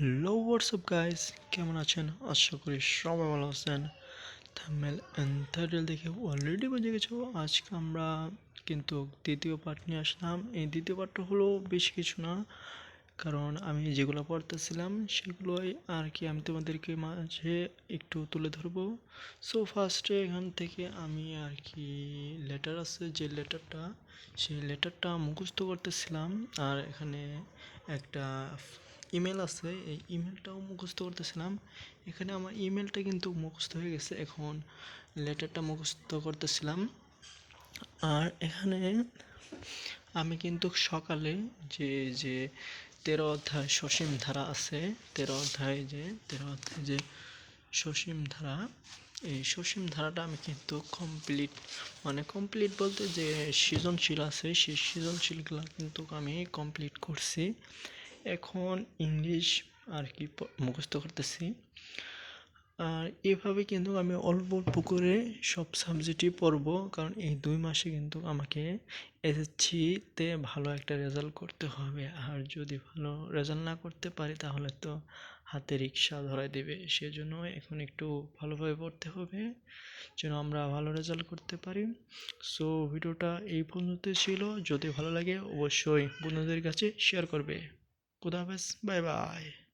Hello WhatsApp guys কেমন আছেন? আশা করি সবাই ভালো আছেন। থাম্বনেল অ্যান্ড দেখে অলরেডি বুঝে গেছো। আজকে আমরা কিন্তু দ্বিতীয় পার্ট নিয়ে আসলাম। এই দ্বিতীয় পার্টটা হলো বেশি কিছু না, কারণ আমি যেগুলো পড়তেছিলাম সেগুলোই আর কি আমি তোমাদেরকে মাঝে একটু তুলে ধরবো। সো ফার্স্টে এখান থেকে আমি আর কি লেটার আছে, যে লেটারটা সেই লেটারটা মুখস্থ করতেছিলাম। আর এখানে একটা ইমেল আছে, এই ইমেলটাও মুখস্থ করতেছিলাম। এখানে আমার ইমেলটা কিন্তু মুখস্থ হয়ে গেছে এখন। লেটারটা মুখস্থ করতেছিলাম। আর এখানে আমি কিন্তু সকালে যে যে তেরো অধ্যায় সসীম ধারা আছে, তেরো অধ্যায় যে, তেরো অধ্যায় যে সসীম ধারা, এই সসীম ধারাটা আমি কিন্তু কমপ্লিট মানে কমপ্লিট বলতে যে সৃজনশীল আছে, সেই সৃজনশীলগুলো কিন্তু আমি কমপ্লিট করছি। এখন ইংলিশ আর কি মুখস্থ করতেছি। আর এভাবে কিন্তু আমি অল্প অল্প করে সব সাবজেক্টই পড়ব, কারণ এই দুই মাসে কিন্তু আমাকে এসএসসিতে ভালো একটা রেজাল্ট করতে হবে। আর যদি ভালো রেজাল্ট না করতে পারি, তাহলে তো হাতে রিক্সা ধরাই দেবে। সেজন্য এখন একটু ভালোভাবে পড়তে হবে, যেন আমরা ভালো রেজাল্ট করতে পারি। সো ভিডিওটা এই পর্যন্ত ছিল। যদি ভালো লাগে, অবশ্যই বন্ধুদের কাছে শেয়ার করবে। Khudafes. Bye bye.